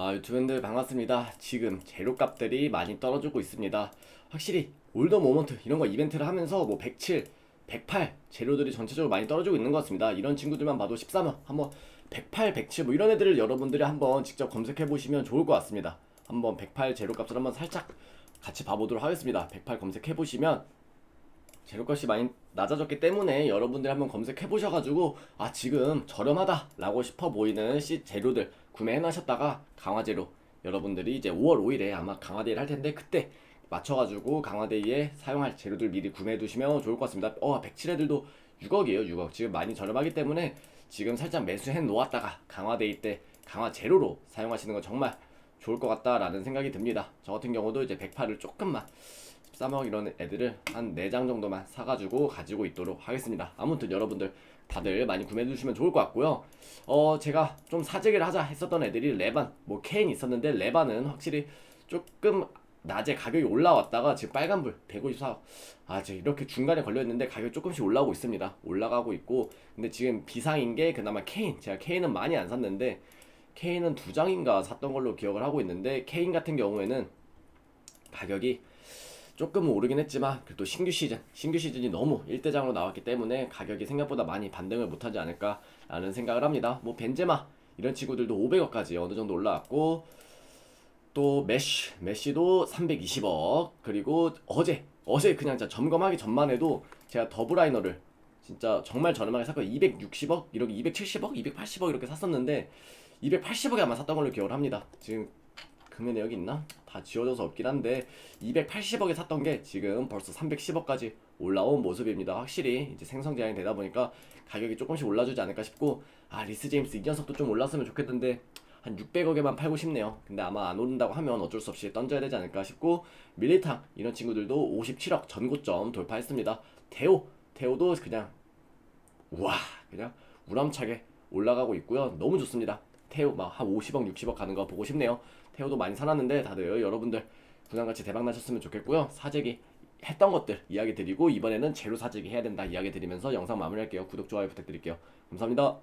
아, 유튜브분들 반갑습니다. 지금 재료값들이 많이 떨어지고 있습니다. 확실히 올더 모먼트 이런 거 이벤트를 하면서 뭐 107, 108 재료들이 전체적으로 많이 떨어지고 있는 것 같습니다. 이런 친구들만 봐도 13원 한번 108, 107 뭐 이런 애들을 여러분들이 한번 직접 검색해 보시면 좋을 것 같습니다. 한번 108 재료값을 한번 살짝 같이 봐보도록 하겠습니다. 108 검색해 보시면 재료값이 많이 낮아졌기 때문에 여러분들이 한번 검색해 보셔가지고 아 지금 저렴하다 라고 싶어 보이는 씨 재료들 구매해 놔셨다가 강화제로 여러분들이 이제 5월 5일에 아마 강화데이를 할 텐데 그때 맞춰가지고 강화데이에 사용할 재료들 미리 구매해 두시면 좋을 것 같습니다. 어 107애들도 6억이에요 6억 지금 많이 저렴하기 때문에 지금 살짝 매수해 놓았다가 강화데이 때 강화 제로로 사용하시는 건 정말 좋을 것 같다라는 생각이 듭니다. 저 같은 경우도 이제 108을 조금만 13억 이런 애들을 한 4장 정도만 사가지고 가지고 있도록 하겠습니다. 아무튼 여러분들 다들 많이 구매해 주시면 좋을 것 같고요. 어 제가 좀 사재기를 하자 했었던 애들이 레반, 뭐 케인 있었는데 레반은 확실히 조금 낮에 가격이 올라왔다가 지금 빨간불 154. 아, 지금 이렇게 중간에 걸려 있는데 가격 조금씩 올라오고 있습니다. 올라가고 있고 근데 지금 비상인 게 그나마 케인. 제가 케인은 많이 안 샀는데 케인은 두 장인가 샀던 걸로 기억을 하고 있는데 케인 같은 경우에는 가격이 조금은 오르긴 했지만 그래도 신규 시즌 신규 시즌이 너무 일대장으로 나왔기 때문에 가격이 생각보다 많이 반등을 못하지 않을까라는 생각을 합니다. 뭐 벤제마 이런 친구들도 500억까지 어느 정도 올라왔고 또 메시 메시도 320억. 그리고 어제 어제 그냥 진짜 점검하기 전만 해도 제가 더블라이너를 진짜 정말 저렴하게 샀거든요. 260억? 이렇게 270억? 280억 이렇게 샀었는데 280억에 아마 샀던 걸로 기억을 합니다. 지금 금연 내역이 있나? 다 지워져서 없긴 한데 280억에 샀던 게 지금 벌써 310억까지 올라온 모습입니다. 확실히 이제 생성 제한이 되다 보니까 가격이 조금씩 올라주지 않을까 싶고 아 리스 제임스 이 녀석도 좀 올랐으면 좋겠는데 한 600억에만 팔고 싶네요. 근데 아마 안 오른다고 하면 어쩔 수 없이 던져야 되지 않을까 싶고 밀리탕 이런 친구들도 57억 전고점 돌파했습니다. 테오 테오도 그냥 우와 그냥 우람차게 올라가고 있고요. 너무 좋습니다. 테오 막한 50억 60억 가는 거 보고 싶네요. 테오도 많이 사놨는데 다들 여러분들 부담같이 대박 나셨으면 좋겠고요. 사재기 했던 것들 이야기 드리고 이번에는 제로 사재기 해야 된다 이야기 드리면서 영상 마무리할게요. 구독 좋아요 부탁드릴게요. 감사합니다.